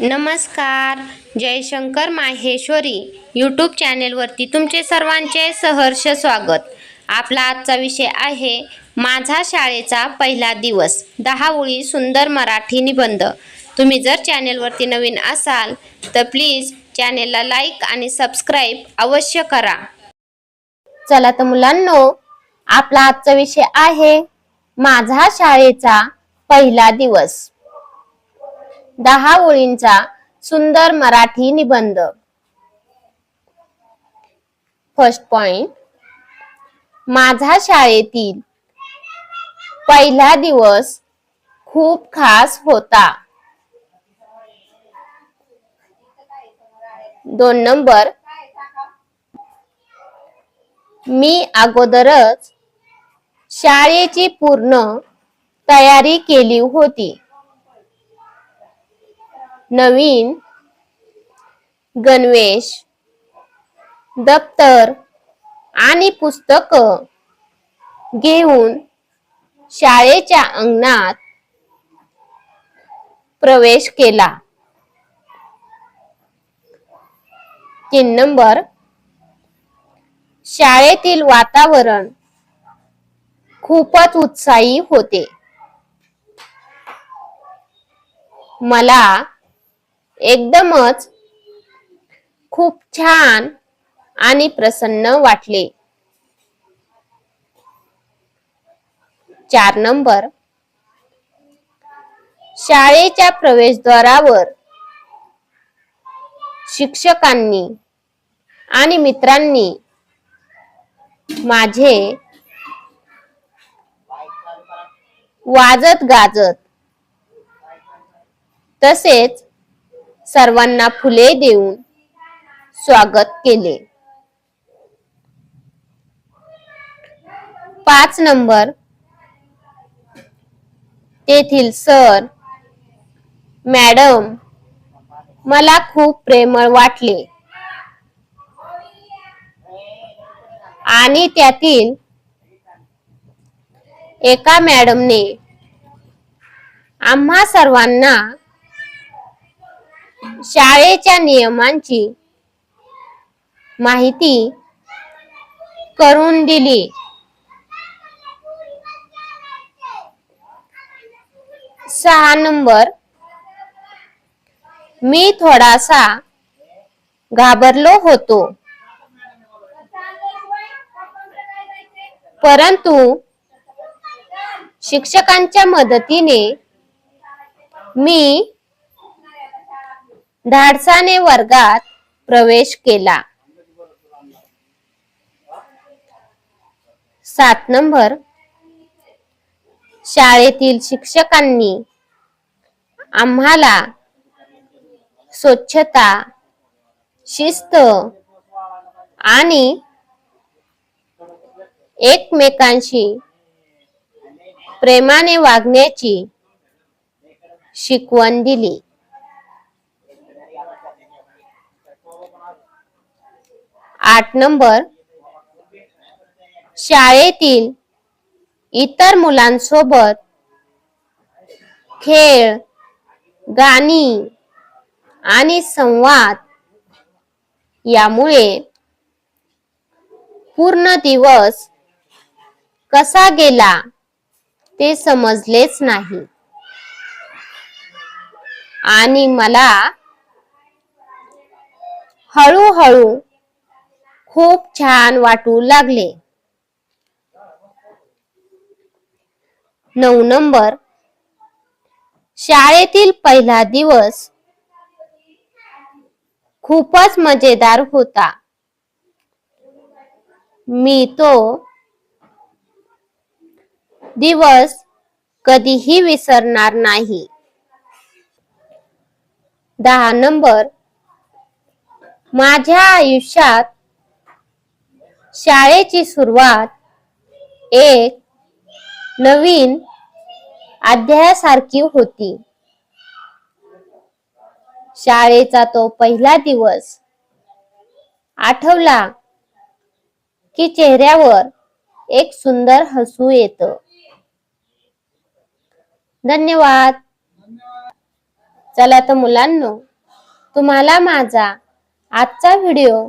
नमस्कार जयशंकर माहेश्वरी यूट्यूब चॅनेलवरती तुमचे सर्वांचे सहर्ष स्वागत. आपला आजचा विषय आहे माझा शाळेचा पहिला दिवस दहा ओळी सुंदर मराठी निबंध. तुम्ही जर चॅनेलवरती नवीन असाल तर प्लीज चॅनेलला लाईक आणि सबस्क्राईब अवश्य करा. चला तर मुलांनो आपला आजचा विषय आहे माझा शाळेचा पहिला दिवस. दहा ओळींचा सुंदर मराठी निबंध. फर्स्ट पॉइंट माझा शाळेतील पहिला दिवस खूप खास होता. दोन नंबर. मी अगोदरच शाळेची पूर्ण तयारी केली होती. नवीन गणवेश दप्तर आणि पुस्तक घेऊन शाळेच्या अंगणात प्रवेश केला. तीन नंबर शाळेतील वातावरण खूपच उत्साही होते. मला एकदमच खूप छान आणि प्रसन्न वाटले. चार नंबर. शाळेच्या प्रवेशद्वारावर शिक्षकांनी आणि मित्रांनी माझे वाजत गाजत तसेच सर्वांना फुले देऊन स्वागत केले. पाच नंबर. तेथील सर मॅडम मला खूप प्रेमळ वाटले. आणि त्यातील एका मॅडमने आम्हा सर्वांना शाळेच्या नियमांची माहिती करून दिली. सहा नंबर. मी थोडासा घाबरलो होतो. परंतु शिक्षकांच्या मदतीने मी धाडसाने वर्गात प्रवेश केला. सात नंबर. शाळेतील शिक्षकांनी आम्हाला स्वच्छता शिस्त आणि एकमेकांशी प्रेमाने वागण्याची शिकवण दिली. आठ नंबर. शाळेतील इतर मुलांसोबत खेळ गाणी आणि संवाद यामुळे पूर्ण दिवस कसा गेला ते समजलेच नाही. आणि मला हळूहळू खूप छान वाटू लागले. नऊ नंबर. शाळेतील पहिला दिवस खूपच मजेदार होता. मी तो दिवस कधीही विसरणार नाही. दहा नंबर. माझ्या आयुष्यात शाळेची सुरुवात एक नवीन अध्यायासारखी होती. शाळेचा तो पहिला दिवस आठवला की चेहऱ्यावर एक सुंदर हसू येत. धन्यवाद. चला तर मुलांनो तुम्हाला माझा आजचा व्हिडिओ